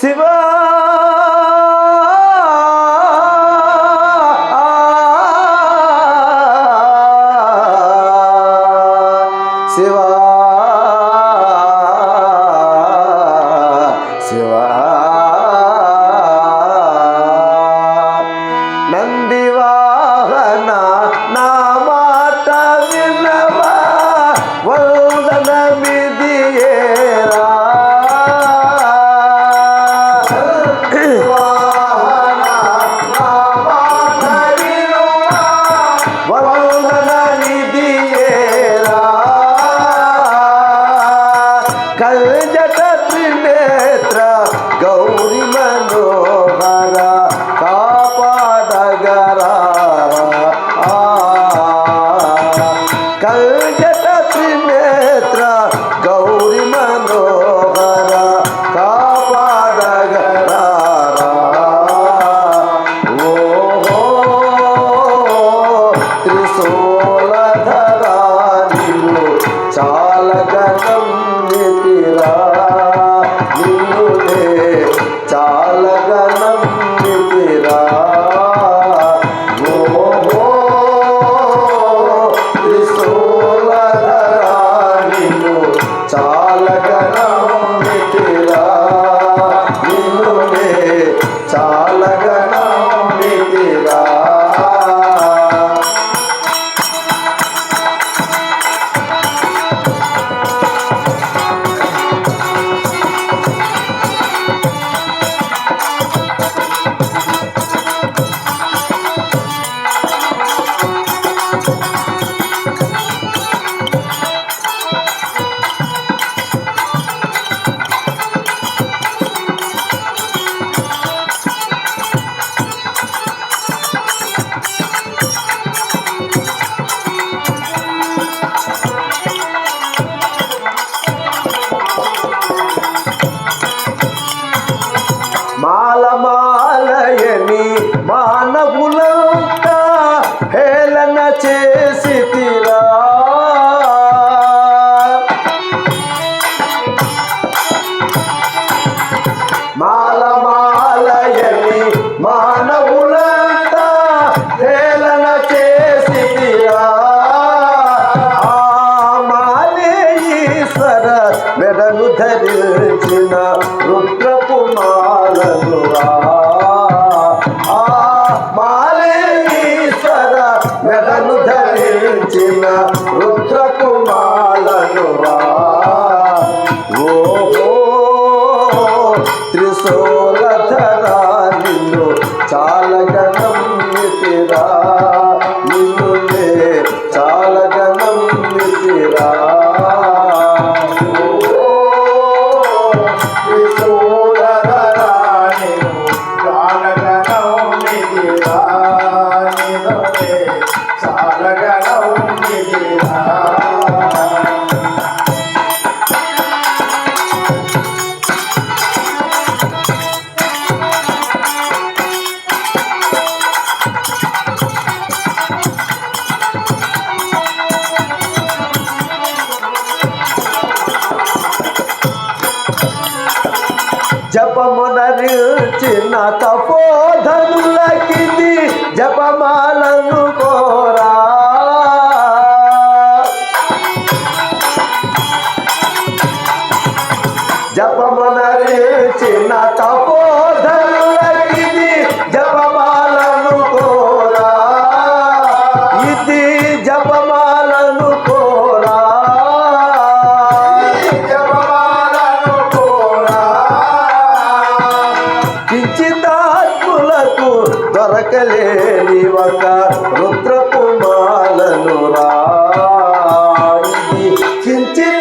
சிவா சிவா சிவா நம்பி வாகனா Calla ధరించిన రుద్రపు మాలనురా ఆ మాలే ఈశ్వర మెడను ధరించిన రుద్రపు మాలనురా ఓహో త్రిశూలధరా నిన్ను చాలగనం నితిరా జపమునరిచిన తపోధనులకిది జపమాలను కోరా జపమునరిచిన తపోధనులకిది జపమాలను కోరా. ఇది జపమాలను కోరా. కించిదాత్ములకు దొరకలేని ఒక రుద్రకుమాలను రా. ఇది కించిదాత్ములకు